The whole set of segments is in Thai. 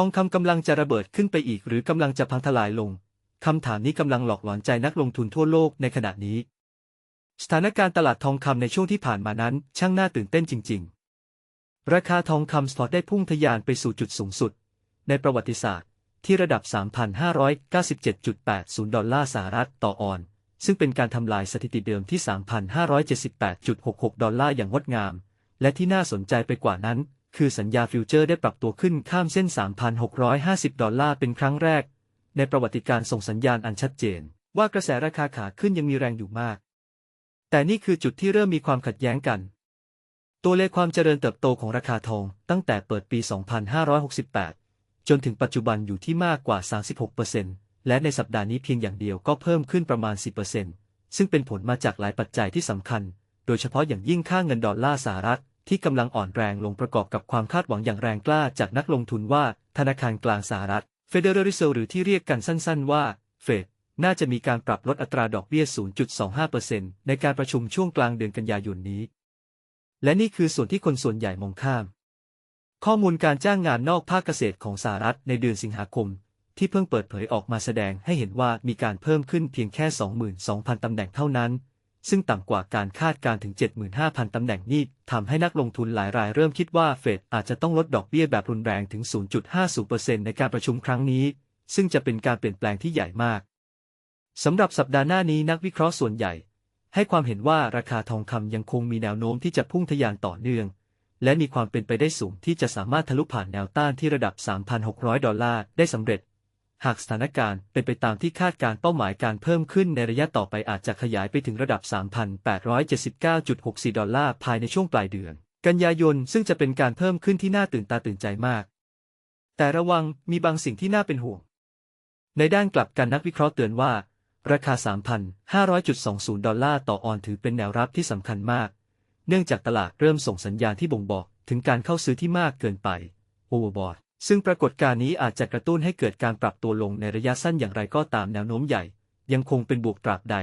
ทองคำกำลังจะระเบิดขึ้นไปอีกหรือกำลังจะพังทลายลง คำถามนี้กำลังหลอกหลอนใจนักลงทุนทั่วโลกในขณะนี้ สถานการณ์ตลาดทองคำในช่วงที่ผ่านมานั้น ช่างน่าตื่นเต้นจริง ๆ ราคาทองคำสปอตได้พุ่งทะยานไปสู่จุดสูงสุด ในประวัติศาสตร์ ที่ระดับ 3,597.80 ดอลลาร์สหรัฐต่อออนซ์ซึ่งเป็นการทำลายสถิติเดิมที่ 3,578.66 ดอลลาร์อย่างงดงาม และที่น่าสนใจไปกว่านั้น คือสัญญาฟิวเจอร์ได้ปรับตัวขึ้นข้ามเส้น 3,650 ดอลลาร์เป็นครั้งแรก ในประวัติการส่งสัญญาณอันชัดเจน ว่ากระแสราคาขาขึ้นยังมีแรงอยู่มาก แต่นี่คือจุดที่เริ่มมีความขัดแย้งกัน ตัวเลขความเจริญเติบโตของราคาทองตั้งแต่เปิดปี 2568 จนถึงปัจจุบันอยู่ที่มากกว่า 36%และในสัปดาห์นี้เพียงอย่างเดียวก็เพิ่มขึ้นประมาณ 10%ซึ่งเป็นผลมาจากหลายปัจจัยที่สำคัญ โดยเฉพาะอย่างยิ่งค่าเงินดอลลาร์สหรัฐ ที่กำลังอ่อนแรงลงประกอบกับความคาดหวังอย่างแรงกล้าจากนักลงทุนว่าธนาคารกลางสหรัฐ Federal Reserve หรือที่เรียกกันสั้นๆว่า เฟดน่าจะมีการปรับลดอัตราดอกเบี้ย 0.25%ในการประชุมช่วงกลางเดือนกันยายนนี้ และนี่คือส่วนที่คนส่วนใหญ่มองข้าม ข้อมูลการจ้างงานนอกภาคเกษตรของสหรัฐในเดือนสิงหาคม ที่เพิ่งเปิดเผยออกมาแสดงให้เห็นว่ามีการเพิ่มขึ้นเพียงแค่ 22,000 ตำแหน่งเท่านั้น ซึ่งต่ำกว่าการคาดการถึง 75,000 ตำแหน่งนี้ทำให้นักลงทุนหลายรายเริ่มคิดว่าเฟดอาจจะต้องลดดอกเบี้ยแบบรุนแรงถึง 0.50%ในการประชุมครั้งนี้ ซึ่งจะเป็นการเปลี่ยนแปลงที่ใหญ่มากสำหรับสัปดาห์หน้านี้นักวิเคราะห์ส่วนใหญ่ ให้ความเห็นว่าราคาทองคำยังคงมีแนวโน้มที่จะพุ่งทะยานต่อเนื่อง และมีความเป็นไปได้สูงที่จะสามารถทะลุผ่านแนวต้านที่ระดับ 3,600 ดอลลาร์ได้สำเร็จ หากสถานการณ์เป็นไปตามที่คาดการเป้าหมายการเพิ่มขึ้นในระยะต่อไปอาจจะขยายไปถึงระดับ 3,879.64 ดอลลาร์ภายในช่วงปลายเดือน กันยายนซึ่งจะเป็นการเพิ่มขึ้นที่น่าตื่นตาตื่นใจมาก แต่ระวังมีบางสิ่งที่น่าเป็นห่วง ในด้านกลับกันนักวิเคราะห์เตือนว่า ราคา 3,500.20 ดอลลาร์ต่อออนถือเป็นแนวรับที่สำคัญมาก เนื่องจากตลาดเริ่มส่งสัญญาณที่บ่งบอกถึงการเข้าซื้อที่มากเกินไป overbought ซึ่งปรากฏการณ์นี้อาจจะกระตุ้นให้เกิดการปรับตัวลงในระยะสั้นอย่างไรก็ตามแนวโน้มใหญ่ ยังคงเป็นบวกตราบใด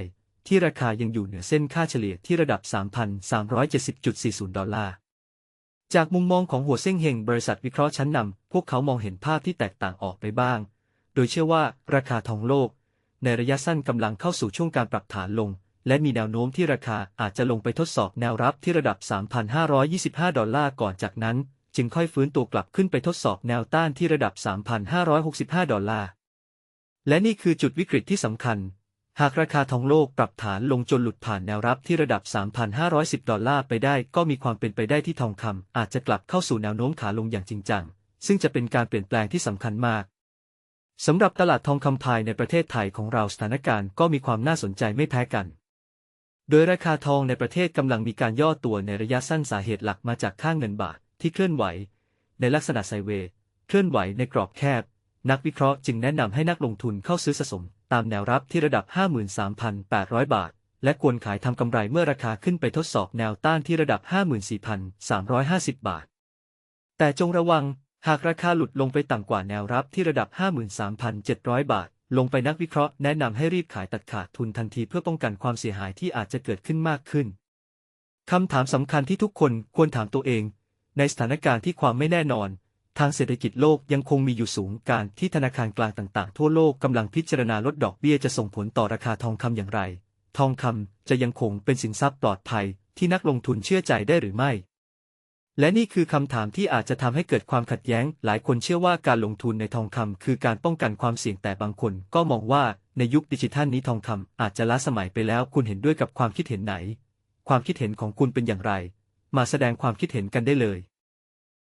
ที่ราคายังอยู่เหนือเส้นค่าเฉลี่ยที่ระดับ 3,370.40 ดอลลาร์ จากมุมมองของหัวเส้งเฮงบริษัทวิเคราะห์ชั้นนำพวกเขามองเห็นภาพที่แตกต่างออกไปบ้าง โดยเชื่อว่าราคาทองโลก ในระยะสั้นกำลังเข้าสู่ช่วงการปรับฐานลง และมีแนวโน้มที่ราคาอาจจะลงไปทดสอบแนวรับที่ระดับ 3,525 ดอลลาร์ก่อนจากนั้น จึงค่อยฟื้นตัวกลับขึ้นไปทดสอบแนวต้านที่ระดับ 3,565 ดอลลาร์ และนี่คือจุดวิกฤตที่สำคัญ หากราคาทองโลกปรับฐานลงจนหลุดผ่านแนวรับที่ระดับ 3,510 ดอลลาร์ไปได้ ก็มีความเป็นไปได้ที่ทองคำอาจจะกลับเข้าสู่แนวโน้มขาลงอย่างจริงจัง ซึ่งจะเป็นการเปลี่ยนแปลงที่สำคัญมากสำหรับตลาดทองคำภายในประเทศไทยของเราสถานการณ์ก็มีความน่าสนใจไม่แพ้กัน โดยราคาทองในประเทศกำลังมีการย่อตัวในระยะสั้นสาเหตุหลักมาจากค่างเงินบาท ที่เคลื่อนไหว ในลักษณะไซเวย์เคลื่อนไหวในกรอบแคบ นักวิเคราะห์จึงแนะนำให้นักลงทุนเข้าซื้อสะสม ตามแนวรับที่ระดับ 53,800 บาท และควรขายทำกำไรเมื่อราคาขึ้นไปทดสอบแนวต้านที่ระดับ 54,350 บาท แต่จงระวังหากราคาหลุดลงไปต่ำกว่าแนวรับที่ระดับ 53,700 บาท ลงไปนักวิเคราะห์แนะนำให้รีบขายตัดขาดทุนทันทีเพื่อป้องกันความเสียหายที่อาจจะเกิดขึ้นมากขึ้นคำถามสำคัญที่ทุกคนควรถามตัวเอง ในสถานการณ์ที่ความไม่แน่นอน ทางเศรษฐกิจโลกยังคงมีอยู่สูงการที่ธนาคารกลางต่างๆ ทั่วโลกกำลังพิจารณาลดดอกเบี้ยจะส่งผลต่อราคาทองคำอย่างไร ทองคำจะยังคงเป็นสินทรัพย์ปลอดภัยที่นักลงทุนเชื่อใจได้หรือไม่ และนี่คือคำถามที่อาจจะทำให้เกิดความขัดแย้ง หลายคนเชื่อว่าการลงทุนในทองคำคือการป้องกันความเสี่ยงแต่บางคน ก็มองว่าในยุคดิจิทัลนี้ทองคำอาจจะล้าสมัยไปแล้ว คุณเห็นด้วยกับความคิดเห็นไหน ความคิดเห็นของคุณเป็นอย่างไร มาแสดงความคิดเห็นกันได้เลย